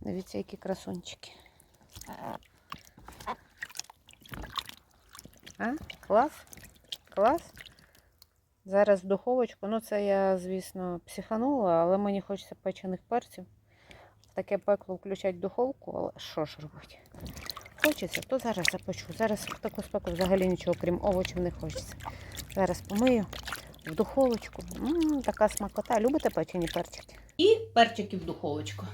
Дивіться, які красунчики. А? Клас? Клас? Зараз в духовочку. Ну, це я, звісно, психанула, але мені хочеться печених перців. Таке пекло включать духовку, але що ж робити? Хочеться, то зараз запечу. Зараз в таку спеку взагалі нічого, крім овочів, не хочеться. Зараз помию в духовочку. М, така смакота. Любите печені перчики? І перчики в духовочку.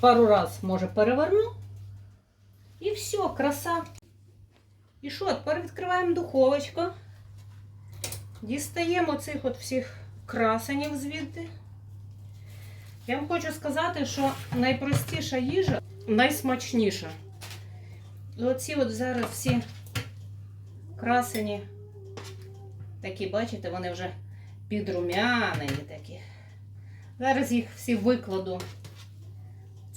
Пару раз, може, переверну. І все, краса. І що, тепер відкриваємо духовочку. Дістаємо цих от всіх красенів звідти. Я вам хочу сказати, що найпростіша їжа найсмачніша. Оці от зараз всі красені, такі, бачите, вони вже підрумянені такі. Зараз їх всі викладу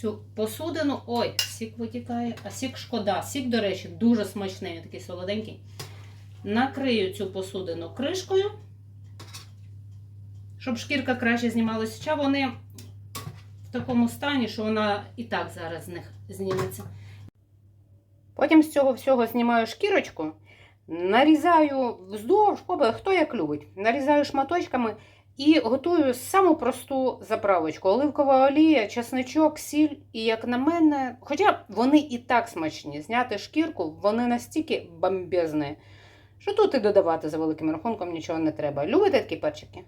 цю посудину. Ой, сік витікає, а сік шкода. Сік, до речі, дуже смачний, він такий солоденький. Накрию цю посудину кришкою, щоб шкірка краще знімалася. Хоча вони в такому стані, що вона і так зараз з них зніметься. Потім з цього всього знімаю шкірочку, нарізаю вздовж, хто як любить. Нарізаю шматочками і готую саму просту заправочку. Оливкова олія, чесничок, сіль. І як на мене, хоча вони і так смачні, зняти шкірку, вони настільки бомбезні, що тут і додавати за великим рахунком нічого не треба. Любите такі перчики?